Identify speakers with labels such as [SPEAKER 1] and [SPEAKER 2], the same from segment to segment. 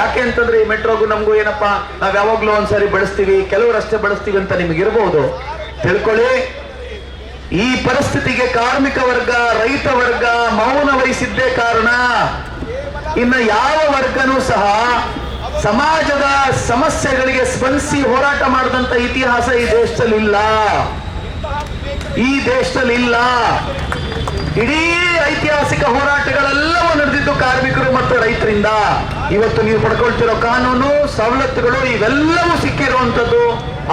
[SPEAKER 1] ಯಾಕೆ ಅಂತಂದ್ರೆ ಈ ಮೆಟ್ರೋಗೂ ನಮಗೂ ಏನಪ್ಪಾ, ನಾವ್ ಯಾವಾಗ್ಲೂ ಒಂದ್ಸರಿ ಬಳಸ್ತೀವಿ ಕೆಲವು ರಸ್ತೆ ಬಳಸ್ತೀವಿ ಅಂತ ನಿಮ್ಗೆ ಇರಬಹುದು ತಿಳ್ಕೊಳ್ಳಿ, ಈ ಪರಿಸ್ಥಿತಿಗೆ ಕಾರ್ಮಿಕ ವರ್ಗ, ರೈತ ವರ್ಗ ಮೌನ ವಹಿಸಿದ್ದೇ ಕಾರಣ. ಇನ್ನ ಯಾವ ವರ್ಗನೂ ಸಹ ಸಮಾಜದ ಸಮಸ್ಯೆಗಳಿಗೆ ಸ್ಪಂದಿಸಿ ಹೋರಾಟ ಮಾಡಿದಂತ ಇತಿಹಾಸ ಈ ದೇಶದಲ್ಲಿ ಇಲ್ಲ. ಈ ದೇಶದಲ್ಲಿ ಇಲ್ಲ. ಇಡೀ ಐತಿಹಾಸಿಕ ಹೋರಾಟಗಳೆಲ್ಲವೂ ನಡೆದಿದ್ದು ಕಾರ್ಮಿಕರು ರೈತರಿಂದ ಇವತ್ತು ನೀವು ಪಡ್ಕೊಳ್ತಿರೋ ಕಾನೂನು, ಸವಲತ್ತುಗಳು ಇವೆಲ್ಲವೂ ಸಿಕ್ಕಿರುವಂತದ್ದು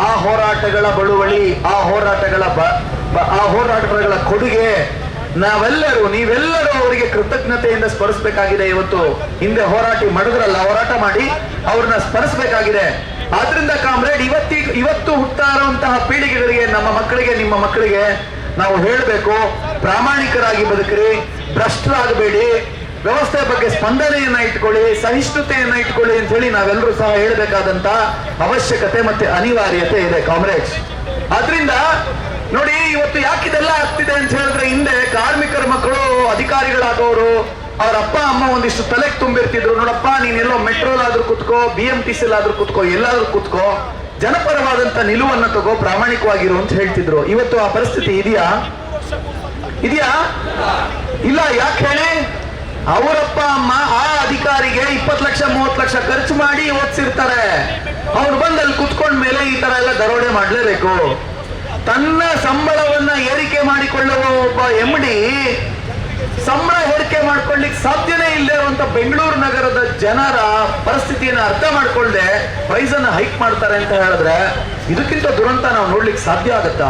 [SPEAKER 1] ಆ ಹೋರಾಟಗಳ ಬಳುವಳಿ, ಆ ಹೋರಾಟಗಳ ಆ ಹೋರಾಟಗಳ ಕೊಡುಗೆ ನಾವೆಲ್ಲರೂ, ನೀವೆಲ್ಲರೂ ಅವರಿಗೆ ಕೃತಜ್ಞತೆಯಿಂದ ಸ್ಮರಿಸಬೇಕಾಗಿದೆ ಇವತ್ತು. ಹಿಂದೆ ಹೋರಾಟಿ ಮಾಡಿದ್ರಲ್ಲ, ಹೋರಾಟ ಮಾಡಿ ಅವ್ರನ್ನ ಸ್ಮರಿಸಬೇಕಾಗಿದೆ. ಆದ್ರಿಂದ ಕಾಮ್ರೇಡ್, ಇವತ್ತಿ, ಇವತ್ತು ಹುಟ್ಟಾ ಇರುವಂತಹ ಪೀಳಿಗೆಗಳಿಗೆ, ನಮ್ಮ ಮಕ್ಕಳಿಗೆ, ನಿಮ್ಮ ಮಕ್ಕಳಿಗೆ ನಾವು ಹೇಳಬೇಕು, ಪ್ರಾಮಾಣಿಕರಾಗಿ ಬದುಕ್ರಿ, ಭ್ರಷ್ಟರಾಗಬೇಡಿ ವ್ಯವಸ್ಥೆ ಬಗ್ಗೆ ಸ್ಪಂದನೆಯನ್ನ ಇಟ್ಕೊಳ್ಳಿ, ಸಹಿಷ್ಣುತೆಯನ್ನ ಇಟ್ಕೊಳ್ಳಿ ಅಂತ ಹೇಳಿ ನಾವೆಲ್ಲರೂ ಸಹ ಹೇಳಬೇಕಾದಂತ ಅವಶ್ಯಕತೆ ಮತ್ತೆ ಅನಿವಾರ್ಯತೆ ಇದೆ ಕಾಮ್ರೇಡ್ಸ್ ಆದ್ರಿಂದ ನೋಡಿ, ಇವತ್ತು ಯಾಕಿದೆಲ್ಲ ಆಗ್ತಿದೆ ಅಂತ ಹೇಳಿದ್ರೆ ಹಿಂದೆ ಕಾರ್ಮಿಕರ ಮಕ್ಕಳು ಅಧಿಕಾರಿಗಳಾಗೋರು ಅವ್ರ ಅಪ್ಪ, ಅಮ್ಮ ಒಂದಿಷ್ಟು ತಲೆಗೆ ತುಂಬಿರ್ತಿದ್ರು. ನೋಡಪ್ಪ, ನೀನೆಲ್ಲೋ ಮೆಟ್ರೋಲಾದ್ರೂ ಕುತ್ಕೋ ಬಿ ಎಂ ಟಿ ಸಿಲಾದ್ರೂ ಕುತ್ಕೋ, ಎಲ್ಲಾದ್ರೂ ಕುತ್ಕೋ, ಜನಪರವಾದಂತ ನಿಲುವನ್ನ ತಗೋ, ಪ್ರಾಮಾಣಿಕವಾಗಿರು ಅಂತ ಹೇಳ್ತಿದ್ರು. ಇವತ್ತು ಆ ಪರಿಸ್ಥಿತಿ ಇದೆಯಾ? ಇದೆಯಾ? ಇಲ್ಲ, ಯಾಕೆ ಹೇಳಿ? ಅವರಪ್ಪ ಅಮ್ಮ ಆ ಅಧಿಕಾರಿಗೆ ಇಪ್ಪತ್ತು ಲಕ್ಷ, ಮೂವತ್ತು ಲಕ್ಷ ಖರ್ಚು ಮಾಡಿ ಓದಿಸಿರ್ತಾರೆ. ಅವ್ರು ಬಂದು ಅಲ್ಲಿ ಕುತ್ಕೊಂಡ ಮೇಲೆ ಈ ತರ ಎಲ್ಲ ದರೋಡೆ ಮಾಡ್ಲೇಬೇಕು. ತನ್ನ ಸಂಬಳವನ್ನ ಏರಿಕೆ ಮಾಡಿಕೊಳ್ಳುವ ಒಬ್ಬ ಎಂ ಡಿ ಸಂಬಳ ಏರಿಕೆ ಮಾಡ್ಕೊಳ್ಳಿಕ್ ಸಾಧ್ಯನೇ ಇಲ್ಲದೆ ಇರುವಂತ ಬೆಂಗಳೂರು ನಗರದ ಜನರ ಪರಿಸ್ಥಿತಿಯನ್ನು ಅರ್ಥ ಮಾಡ್ಕೊಳ್ಳದೆ ಪ್ರೈಸ್ ಹೈಕ್ ಮಾಡ್ತಾರೆ ಅಂತ ಹೇಳಿದ್ರೆ ಇದಕ್ಕಿಂತ ದುರಂತ ನಾವು ನೋಡ್ಲಿಕ್ಕೆ ಸಾಧ್ಯ ಆಗತ್ತಾ?